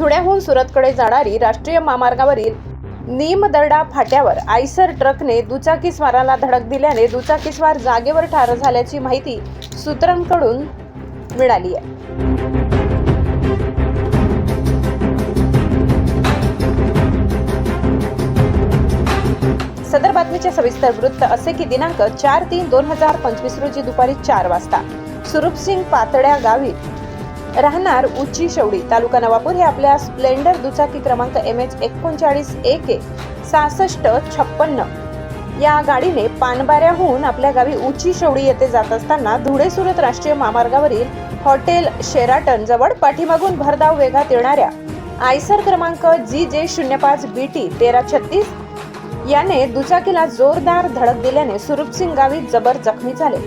पुण्याहून सुरतकडे जाणारी राष्ट्रीय महामार्गावरील नीमदर्डा फाट्यावर आयसर ट्रकने दुचाकीस्वाराला धडक दिल्याने दुचाकीस्वार जागेवर ठार झाल्याची माहिती सूत्रांकडून मिळाली आहे. सदर बातमीचे सविस्तर वृत्त असे की दिनांक चार तीन दोन हजार पंचवीस रोजी दुपारी चार वाजता सुरूपसिंग पातळ्या गावी राहणार उच्ची शेवडी. तालुका नवापूर हे आपल्या स्प्लेंडर दुचाकी क्रमांक एम एच एकोणचाळीस एक ए सहासष्ट छप्पन्न. या गाडीने पानबाऱ्याहून आपल्या गावी उची शेवडी येथे जात असताना धुळे सुरत राष्ट्रीय महामार्गावरील हॉटेल शेराटन जवळ पाठीमागून भरधाव वेगात येणाऱ्या आयसर क्रमांक जी जे शून्य पाच बी टी तेरा छत्तीस याने दुचाकीला जोरदार धडक दिल्याने सुरूपसिंग गावी जबर जखमी झाले.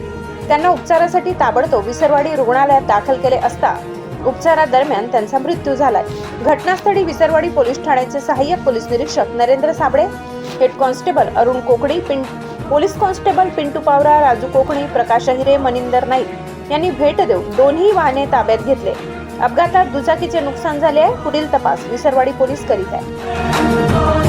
त्यांना उपचारासाठी ताबडतोब विसरवाडी रुग्णालयात दाखल केले असता उपचारादरम्यान त्यांचा मृत्यू झालाय. घटनास्थळी विसरवाडी पोलीस ठाण्याचे सहाय्यक पोलीस निरीक्षक नरेंद्र साबळे हेड कॉन्स्टेबल अरुण कोकडी पिं पोलीस कॉन्स्टेबल पिंटू पावरा राजू कोकणी प्रकाश अहिरे मनिंदर नाईक यांनी भेट देऊन दोन्ही वाहने ताब्यात घेतले. अपघातात दुचाकीचे नुकसान झाले आहे. पुढील तपास विसरवाडी पोलीस करीत आहे